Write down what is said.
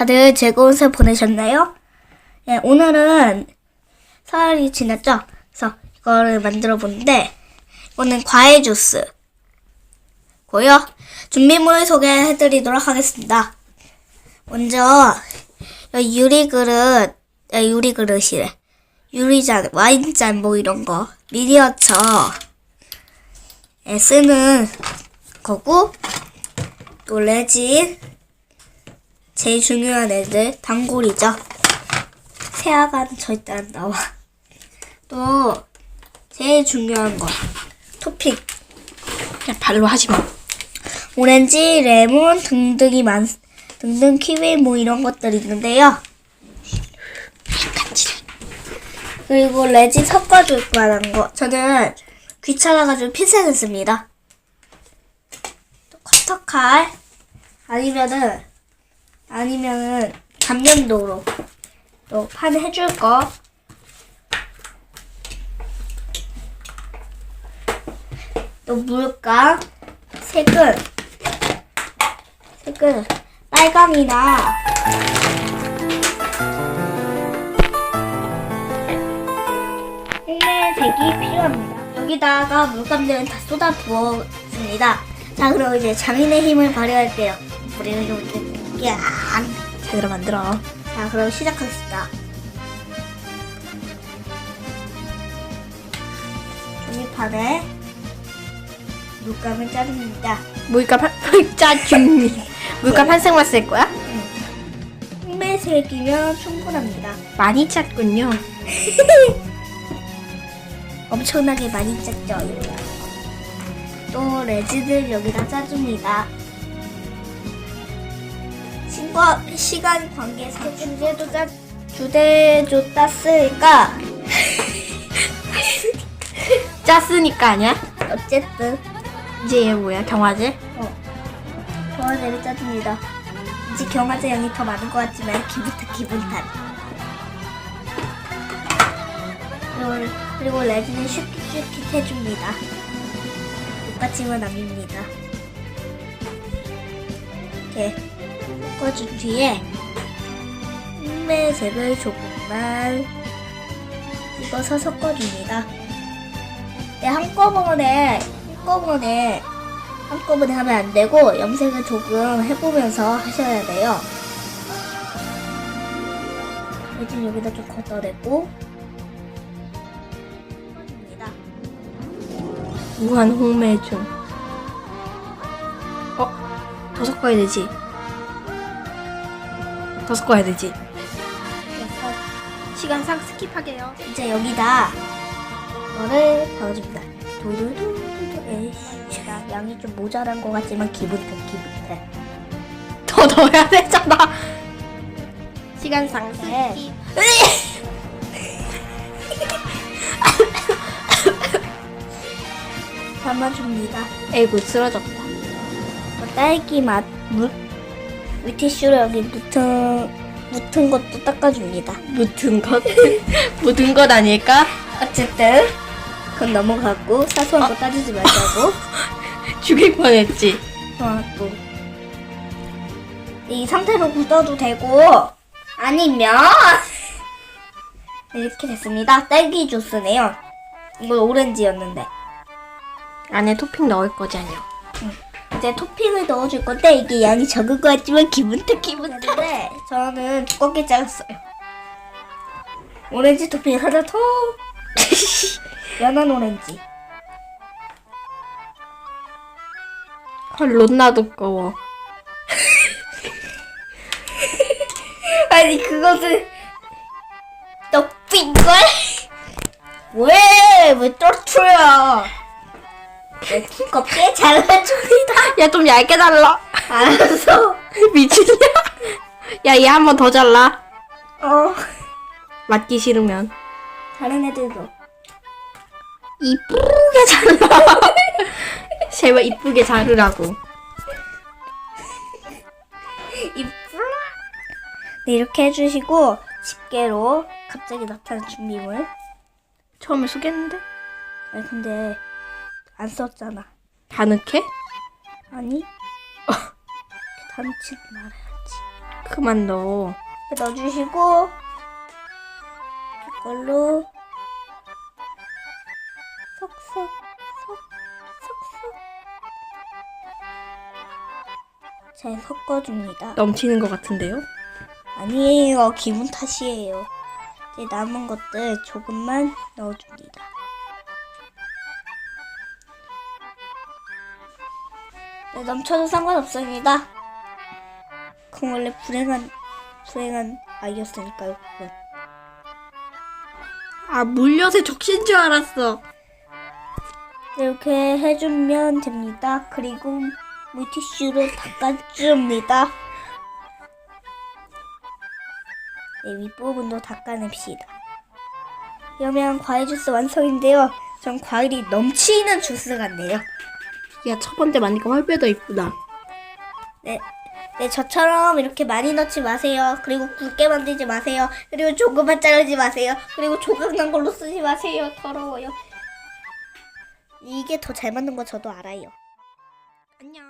다들 즐거운 설 보내셨나요? 예, 오늘은 설이 지났죠? 그래서 이거를 만들어 보는데, 이거는 과일 주스. 고요. 준비물 소개해 드리도록 하겠습니다. 먼저, 이 유리 그릇, 아, 유리 그릇이래. 유리잔, 와인잔 뭐 이런 거. 미니어처. 에 쓰는 거고, 또 레진. 제일 중요한 애들, 단골이죠. 새아가는 절대 안 나와. 또, 제일 중요한 거. 토핑. 그냥 발로 하지 마. 오렌지, 레몬 등등이 많, 등등 키위 뭐 이런 것들이 있는데요. 그리고 레진 섞어줄 만한 거. 저는 귀찮아가지고 핀셋을 씁니다. 또 커터칼. 아니면은, 아니면은, 감면도로. 또 판 해줄 거. 또 물감. 색은, 색은 빨강이나 헬레색이 필요합니다. 여기다가 물감들은 다 쏟아 부었습니다. 자, 그럼 이제 장인의 힘을 발휘할게요. 우리는 이렇게, 야 제대로 만들어. 자, 그럼 시작하겠습니다. 종이판에 물감을 짜줍니다. 물감 한, 짜준니. 물감 한 쌍만 쓸 거야? 흰매색이면 충분합니다. 많이 짰군요. 엄청나게 많이 짰죠. 또 레진을 여기다 짜줍니다. 신과 시간 관계상 주제도 짜 주제도 땄으니까 짰으니까 아니야? 어쨌든 이제 얘 뭐야? 경화제? 어, 경화제를 짜줍니다. 이제 경화제 양이 더 많은 것 같지만 기분 탓 기분 탓. 그리고, 그리고 레진을 슈킷슈킷 해줍니다. 똑같지만 아닙니다. 이렇게 섞어준 뒤에 흰매색을 조금만 찍어서 섞어줍니다. 네, 한꺼번에 한꺼번에 한꺼번에 하면 안 되고 염색을 조금 해보면서 하셔야 돼요. 레진 여기다 좀 걷어내고 섞어줍니다. 무한 홍매중. 어? 더 섞어야 되지. 더 섞어야 되지. 그래서 시간상 스킵하게요. 이제 여기다 이거를 넣어줍니다. 도도도도도 에이씨, 야, 양이 좀 모자란 것 같지만 기분 탓 기분 탓. 더 넣어야 되잖아. 시간상 네. 스킵. 담아줍니다. 에이구 쓰러졌다. 뭐 딸기 맛 물, 물티슈로 여기 묻은 묻은 것도 닦아줍니다. 묻은 것? 묻은 것 아닐까? 어쨌든 그건 넘어가고 사소한 거 따지지 말자고. 죽일 뻔했지. 어, 또. 이 상태로 굳어도 되고, 아니면, 네, 이렇게 됐습니다. 딸기 주스네요. 이건 오렌지였는데. 안에 토핑 넣을 거잖아요. 이제 토핑을 넣어줄 건데, 이게 양이 적은 것 같지만 기분 탓 기분 탓인데, 저는 두껍게 잘랐어요. 오렌지 토핑 하나 더. 연한 오렌지. 헐, 롯나 두꺼워. 아니 그것은 떡빈걸? 왜? 왜 떨어뜨려? 내 두껍게 잘라줍니다. 야, 좀 얇게 잘라. 알았어. 미친냐? 야, 얘 한 번 더 잘라. 어. 맞기 싫으면. 다른 애들도. 이쁘게 잘라. 제발 이쁘게 자르라고. 이쁘라. 네, 이렇게 해주시고 집게로 갑자기 나타난 준비물. 처음에 속였는데? 아니 근데 안 썼잖아. 다 넣게? 아니. 단치 말아야지. 그만 넣어. 넣어주시고 이걸로 섞섞 잘 섞어줍니다. 넘치는 것 같은데요? 아니에요. 기분 탓이에요. 이제 남은 것들 조금만 넣어줍니다. 네, 넘쳐도 상관없습니다. 그건 원래 불행한, 불행한 아이였으니까요, 그건. 아 물엿에 적신 줄 알았어. 이렇게 해주면 됩니다. 그리고 물티슈로 닦아줍니다. 네, 윗부분도 닦아냅시다. 이러면 과일 주스 완성인데요. 전 과일이 넘치는 주스 같네요. 야 첫 번째 만니까 훨빼 더 이쁘다. 네. 네, 저처럼 이렇게 많이 넣지 마세요. 그리고 굵게 만들지 마세요. 그리고 조금만 자르지 마세요. 그리고 조각난 걸로 쓰지 마세요. 더러워요. 이게 더 잘 맞는 거 저도 알아요. 안녕.